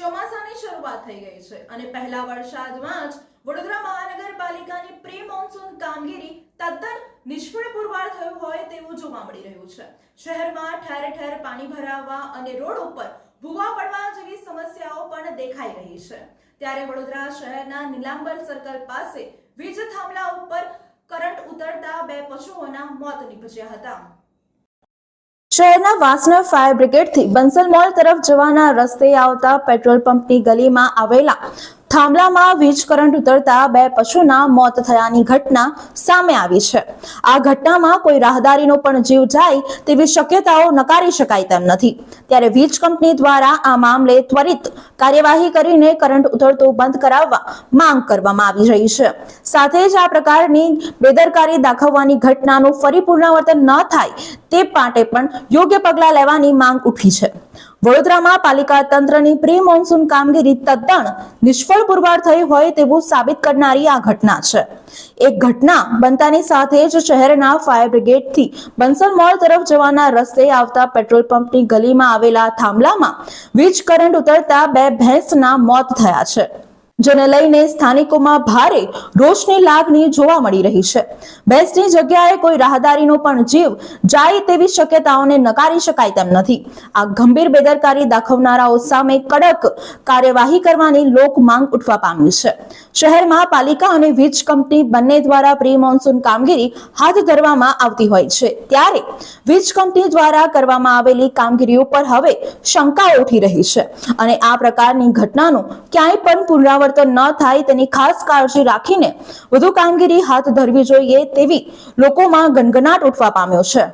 ચોમાસાની શરૂઆત થઈ ગઈ છે અને પહેલા વરસાદમાં જ વડોદરા મહાનગરપાલિકાની પ્રી મોન્સૂન કામગીરી તદ્દન નિષ્ફળ પુરવાર થયું હોય તેવું જોવા મળી રહ્યું છે. શહેરમાં ઠેર ઠેર પાણી ભરાવા અને રોડ ઉપર ભૂવા પડવા જેવી સમસ્યાઓ પણ દેખાઈ રહી છે. ત્યારે વડોદરા શહેરના નીલાંબર સર્કલ પાસે વીજ થાંભલા ઉપર કરંટ ઉતરતા બે પશુઓના મોત નીપજ્યા હતા. શહેરના વાસણા ફાયર બ્રિગેડથી બંસલ મોલ તરફ જવાના રસ્તે આવતા પેટ્રોલ પંપની ગલીમાં આવેલા થાંભલામાં વીજ કરંટ ઉતરતા બે પશુના મોત થયાની ઘટના સામે આવી છે. આ ઘટનામાં કોઈ રાહદારીનો પણ જીવ જાય તેવી શક્યતાઓ નકારી શકાય તેમ નથી. ત્યારે વીજ કંપની દ્વારા આ મામલે ત્વરિત કાર્યવાહી કરીને કરંટ ઉતરતો બંધ કરાવવા માંગ કરવામાં આવી રહી છે. સાથે જ આ પ્રકારની બેદરકારી દાખવવાની ઘટનાનું ફરી પુનરાવર્તન ન થાય તે માટે પણ યોગ્ય પગલાં લેવાની માંગ ઉઠી છે. વડોદરામાં પાલિકા તંત્રની પ્રી મોન્સૂન કામગીરી તદ્દન નિષ્ફળ પુરવાર થઈ હોય તેવું સાબિત કરનારી આ ઘટના છે. એક ઘટના બનતાની સાથે જ શહેરના ફાયર બ્રિગેડથી બંસલ મોલ તરફ જવાના રસ્તે આવતા પેટ્રોલ પંપની ગલીમાં આવેલા થાંભલામાં વીજ કરંટ ઉતરતા બે ભેંસના મોત થયા છે. જેને લઈને સ્થાનિકોમાં ભારે રોષની લાગણી જોવા મળી રહી છે. બેસ્ટની જગ્યાએ કોઈ રાહદારીનો પણ જીવ જાય તેવી શક્યતાઓને નકારી શકાય તેમ નથી. આ ગંભીર બેદરકારી દાખવનારાઓ સામે કડક કાર્યવાહી કરવાની લોક માંગ ઉઠવા પામી છે. શહેરમાં પાલિકા અને વીજ કંપની બંને દ્વારા પ્રી મોન્સૂન કામગીરી હાથ ધરવામાં આવતી હોય છે. ત્યારે વીજ કંપની દ્વારા કરવામાં આવેલી કામગીરી ઉપર હવે શંકાઓ ઉઠી રહી છે અને આ પ્રકારની ઘટનાનું ક્યાંય પણ પુનરાવર્તન ન થાય તેની ખાસ કાળજી રાખીને વધુ કામગીરી હાથ ધરવી જોઈએ તેવી લોકોમાં ગનગનાટ ઉઠવા પામ્યો છે.